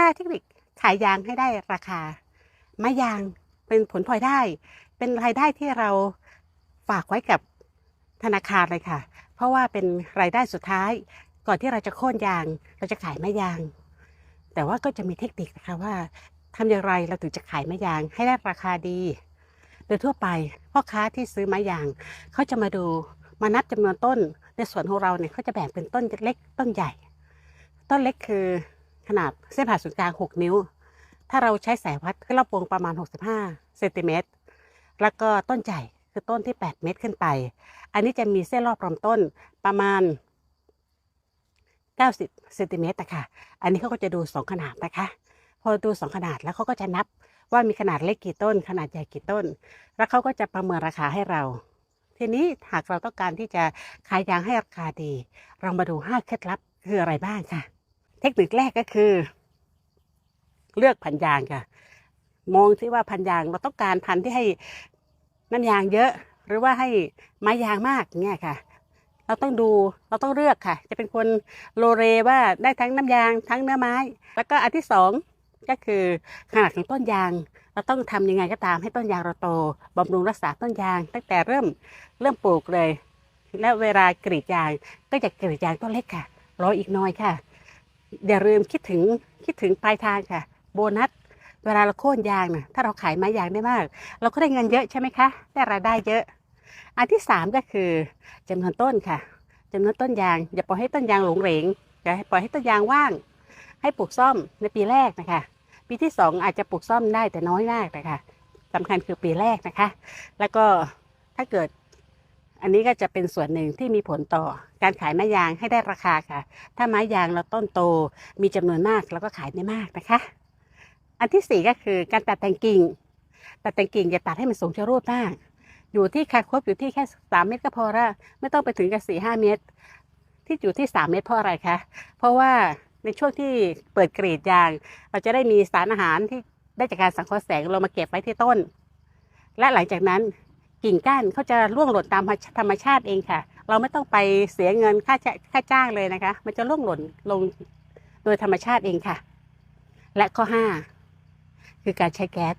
5 เทคนิคขายยางให้ได้ราคา ไม้ยางเป็นผลพลอยได้ เป็นรายได้ที่เราฝากไว้กับธนาคารเลยค่ะ เพราะว่าเป็นรายได้สุดท้าย ก่อนที่เราจะโค่นยาง เราจะขายไม้ยาง แต่ว่าก็จะมีเทคนิคนะคะว่าทำอย่างไรเราถึงจะขายไม้ยางให้ได้ราคาดี โดยทั่วไปพ่อค้าที่ซื้อไม้ยางเขาจะมาดูมานับจำนวนต้นในสวนของเราเนี่ยเขาจะแบ่งเป็นต้นเล็กต้นใหญ่ ต้นเล็กคือ ขนาดเส้นผ่าศูนย์กลาง 6 นิ้ว ถ้าเราใช้สายวัดก็รอบวงประมาณ 65เซนติเมตรแล้วก็ต้นใหญ่คือต้นที่ 8 เมตรขึ้นไป อันนี้จะมีเส้นรอบลำต้นประมาณ 90เซนติเมตรนะคะอันนี้เขาก็จะดู 2 ขนาดนะคะ พอดู 2 ขนาดแล้วเขาก็จะนับว่ามีขนาดเล็กกี่ต้น ขนาดใหญ่กี่ต้น แล้วเขาก็จะประเมินราคาให้เราทีนี้หากเราต้องการที่จะขายยางให้ราคาดี เรามาดู 5 เคล็ดลับคืออะไรบ้างค่ะ เทคนิคแรกก็คือ เลือกพันยางค่ะ มองที่ว่าพันยางเราต้องการพันที่ให้น้ำยางเยอะ หรือว่าให้ไม้ยางมากเงี้ยค่ะ เราต้องดูเราต้องเลือกค่ะ จะเป็นคนโลเรว่าได้ทั้งน้ำยางทั้งเนื้อไม้ แล้วก็อันที่สองก็คือขนาดของต้นยาง เราต้องทำยังไงก็ตามให้ต้นยางเราโตบำรุงรักษาต้นยาง ตั้งแต่เริ่มเริ่มปลูกเลย และเวลากรีดยางก็จะกรีดยางต้นเล็กค่ะ รออีกหน้อยค่ะ อย่าลืมคิดถึงคิดถึงปลายทางค่ะ โบนัสเวลาเราโค่นยางนะถ้าเราขายไม้ยางได้มาก เราก็ได้เงินเยอะใช่ไหมคะ ได้รายได้เยอะ อันที่สามก็คือจำนวนต้นค่ะจำนวนต้นยาง อย่าปล่อยให้ต้นยางหลงเหลงอย่าให้ปล่อยให้ต้นยางว่าง ให้ปลูกซ่อมในปีแรกนะคะ ปีที่สองอาจจะปลูกซ่อมได้แต่น้อยมากนะคะสำคัญคือปีแรกนะคะ แล้วก็ถ้าเกิด อันนี้ก็จะเป็นส่วนหนึ่งที่มีผลต่อการขายไม้ยางให้ได้ราคาค่ะ ถ้าไม้ยางเราต้นโตมีจำนวนมากเราก็ขายได้มากนะคะ อันที่สี่ก็คือการตัดแต่งกิ่ง ตัดแต่งกิ่งอย่าตัดให้มันสูงชะรูดมาก อยู่ที่คาครบอยู่ที่แค่สามเมตรก็พอละไม่ต้องไปถึงกับสี่ห้าเมตร ที่อยู่ที่สามเมตรเพราะอะไรคะ เพราะว่าในช่วงที่เปิดกรีดยาง เราจะได้มีสารอาหารที่ได้จากการสังเคราะห์แสงลงมาเก็บไว้ที่ต้น และหลังจากนั้น กิ่งก้านเขาจะร่วงหล่นตามธรรมชาติเองค่ะ เราไม่ต้องไปเสียเงินค่าจ้าค่าจ้างเลยนะคะ มันจะร่วงหล่นลงโดยธรรมชาติเองค่ะ และข้อห้าคือการใช้แก๊ส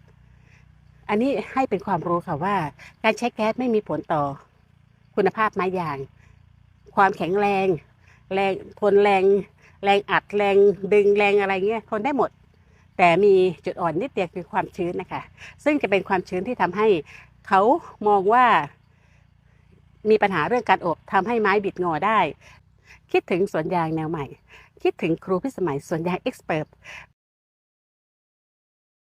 อันนี้ให้เป็นความรู้ค่ะว่า การใช้แก๊สไม่มีผลต่อคุณภาพไม้ยาง ความแข็งแรง แรงทนแรง แรงอัดแรงดึงแรงอะไรเงี้ยทนได้หมด แต่มีจุดอ่อนนิดเดียวคือความชื้นนะคะ ซึ่งจะเป็นความชื้นที่ทำให้ เขามองว่ามีปัญหาเรื่องการอบทำให้ไม้บิดงอได้ คิดถึงสวนยางแนวใหม่ คิดถึงครูพิสมัยสวนยางเอ็กซ์เพรส